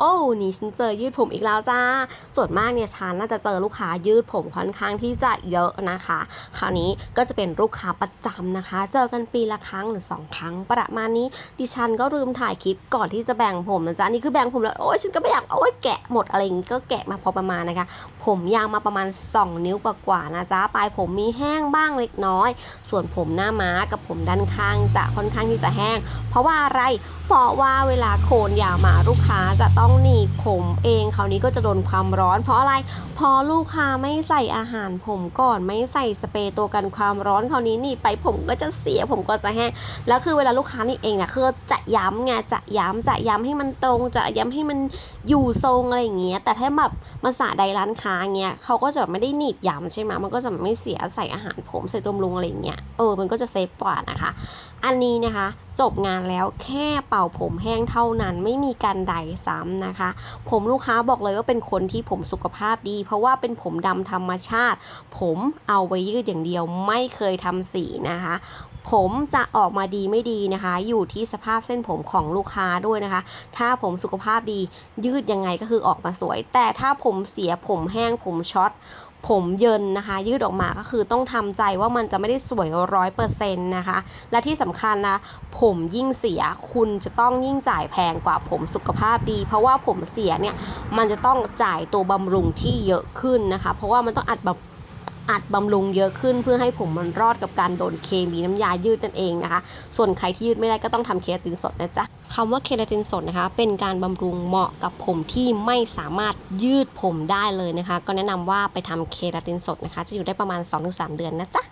โอ้นี่ฉันเจอยืดผมอีกแล้วจ้า ส่วนมากเนี่ยฉันน่าจะเจอลูกค้ายืดผมค่อนข้างที่จะเยอะนะคะ คราวนี้ก็จะเป็นลูกค้าประจำนะคะ เจอกันปีละครั้งหรือสองครั้งประมาณนี้ ดิฉันก็ลืมถ่ายคลิปก่อนที่จะแบ่งผมนะจ๊ะนี่คือแบ่งผมแล้วโอ้ยฉันก็ไม่อยากโอ้ยแกะหมดอะไรอย่างงี้ก็แกะมาพอประมาณนะคะ ผมยาวมาประมาณ 2 นิ้วกว่าๆนะจ๊ะปลายผมมีแห้งบ้างเล็กน้อย ส่วนผมหน้าม้ากับผมด้านข้างจะค่อนข้างที่จะแห้ง เพราะว่าอะไรเพราะว่าเวลาโคนยาวมาลูกค้าจะต้อง้องหนีบผมเองคราวนี้ก็จะโดนความร้อน เพราะอะไรพอลูกค้าไม่ใส่อาหารผมก่อนไม่ใส่สเปรย์ตัวกันความร้อนคราวนี้หนี่ไปผมก็จะเสียผมก็จะแห้งแล้วคือเวลาลูกค้านี่เองเนี่ยคือจะย้ำไงจะย้ำจะย้ำให้มันตรงจะย้ำให้มันอยู่ทรงอะไรอย่างเงี้ยแต่ถ้าแบบมาสาใดร้านค้าเงี้ยเขาก็จะแบบไม่ได้หนีบย้ำใช่ไหมมันก็จะไม่เสียใส่อาหารผมใส่ตมลุงอะไรอย่างเงี้ยเออมันก็จะเซฟกว่านะคะ อันนี้นะคะ จบงานแล้วแค่เป่าผมแห้งเท่านั้นไม่มีการใดซ้ำนะคะ ผมลูกค้าบอกเลยว่าเป็นคนที่ผมสุขภาพดี เพราะว่าเป็นผมดำธรรมชาติ ผมเอาไว้ยืดอย่างเดียวไม่เคยทำสีนะคะ ผมจะออกมาดีไม่ดีนะคะ อยู่ที่สภาพเส้นผมของลูกค้าด้วยนะคะ ถ้าผมสุขภาพดียืดยังไงก็คือออกมาสวย แต่ถ้าผมเสียผมแห้งผมช็อตผมเยินนะคะ ยืดออกมาก็คือต้องทำใจว่ามันจะไม่ได้สวยร้อยเปอร์เซ็นต์นะคะ และที่สำคัญนะ ผมยิ่งเสียคุณจะต้องยิ่งจ่ายแพงกว่าผมสุขภาพดี เพราะว่าผมเสียเนี่ยมันจะต้องจ่ายตัวบำรุงที่เยอะขึ้นนะคะ เพราะว่ามันต้องอัดแบบ อัดบำรุงเยอะขึ้นเพื่อให้ผมมันรอดกับการโดนเคมีน้ำยายืดนั่นเองนะคะ ส่วนใครที่ยืดไม่ได้ก็ต้องทำเคราตินสดนะจ๊ะคำว่าเคราตินสดนะคะ เป็นการบำรุงเหมาะกับผมที่ไม่สามารถยืดผมได้เลยนะคะ ก็แนะนำว่าไปทำเคราตินสดนะคะ จะอยู่ได้ประมาณ 2-3 เดือนนะจ๊ะ